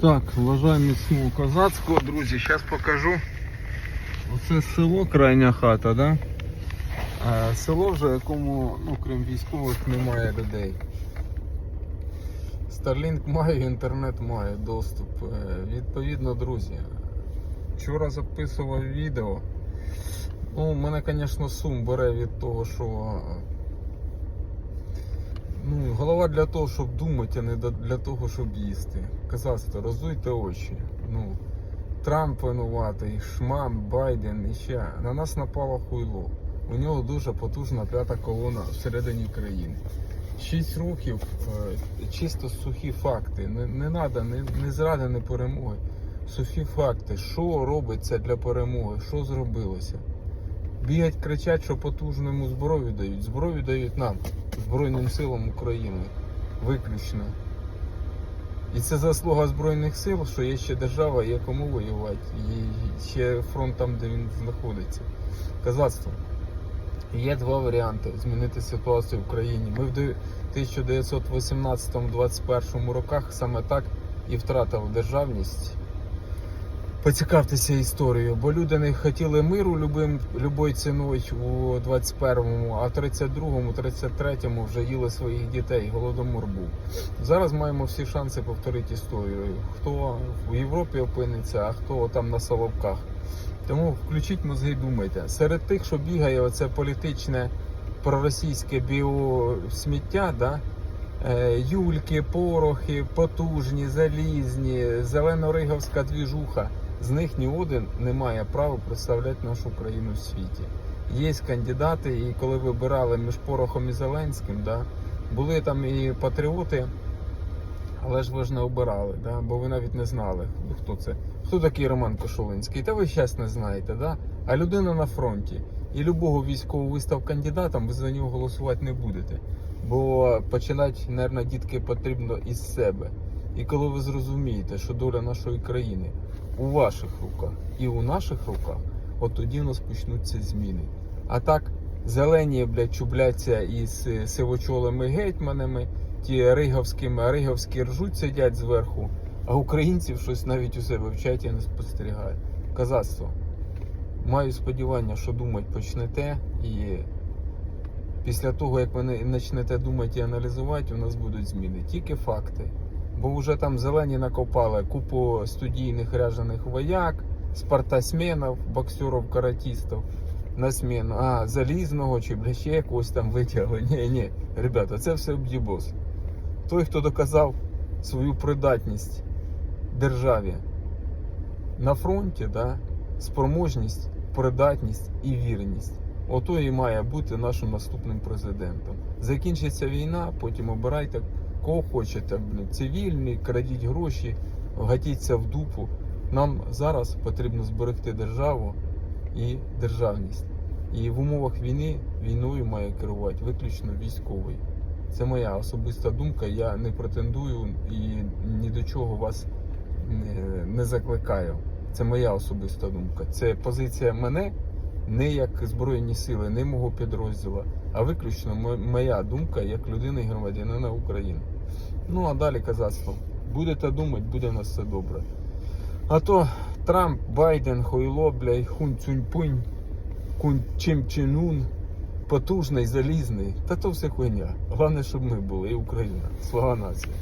Так, вважаю міцного козацького, друзі, зараз покажу. Оце село, крайня хата, да? А село вже, якому, ну, крім військових, немає людей. Starlink має, інтернет має доступ. Е, Відповідно, друзі. Вчора записував відео. Ну, мене, звісно, сум бере від того, що ну, голова для того, щоб думати, а не для того, щоб їсти. Казацтво, розуйте очі. Ну, Трамп винуватий, Шмам, Байден і ще. На нас напало хуйло. У нього дуже потужна п'ята колона всередині країни. Шість років е, чисто сухі факти. Не, не треба, не, не зради, не перемоги. Сухі факти, що робиться для перемоги, що зробилося. Бігать, кричать, що потужному зброю дають. Зброю дають нам, Збройним силам України. Виключно. І це заслуга Збройних сил, що є ще держава, є кому воювати. І ще фронт там, де він знаходиться. Казацтво. Є два варіанти змінити ситуацію в країні. Ми в 1918-21 роках саме так і втратили державність. Поцікавтеся історією, бо люди не хотіли миру любим, любою ціною у 21-му, а в 32-му, 33-му вже їли своїх дітей, голодомор був. Зараз маємо всі шанси повторити історію. Хто в Європі опиниться, а хто там на Соловках. Тому включіть мозги, і думайте. Серед тих, що бігає оце політичне проросійське біосміття, да? е, юльки, порохи, потужні, залізні, зелено-риговська двіжуха. З них ні один не має права представляти нашу країну в світі. Є кандидати, і коли вибирали між Порохом і Зеленським, да, були там і патріоти, але ж ви ж не обирали, да, бо ви навіть не знали, хто це. Хто такий Роман Кошулинський? Та ви зараз не знаєте, да? а людина на фронті. І любого військового вистав кандидатом, ви за нього голосувати не будете. Бо починати, мабуть, дітки потрібно із себе. І коли ви зрозумієте, що доля нашої країни у ваших руках і у наших руках, от тоді у нас почнуться зміни. А так, зелені, блядь, чубляться із е, сивочолими гетьманами, ті риговськими, риговські ржуть сидять зверху, а українців щось навіть у себе в чаті не спостерігає. Казацтво. Маю сподівання, що думати почнете, і після того, як ви не- почнете думати і аналізувати, у нас будуть зміни. Тільки факти. Бо вже там зелені накопали купу студійних ряжених вояк, спартасменів, боксерів, каратистів на зміну. А, залізного чи бля, ще якогось там витягли. Ні, ні, ребята, це все обдібос. Той, хто доказав свою придатність державі на фронті, да, спроможність, придатність і вірність. Ото і має бути нашим наступним президентом. Закінчиться війна, потім обирайте кого хочете. Блін, цивільний, крадіть гроші, гатіться в дупу. Нам зараз потрібно зберегти державу і державність. І в умовах війни війною має керувати виключно військовий. Це моя особиста думка. Я не претендую і ні до чого вас не, не закликаю. Це моя особиста думка. Це позиція мене, не як Збройні сили, не мого підрозділу, а виключно моя думка як людини і громадянина України. Ну а далі казацтво. Будете думати, буде у нас все добре. А то Трамп, Байден, Хойло, блядь, хунь цюньпунь, кунь чим чинун, потужний, залізний. Та то все хуйня. Головне, щоб ми були і Україна. Слава нації.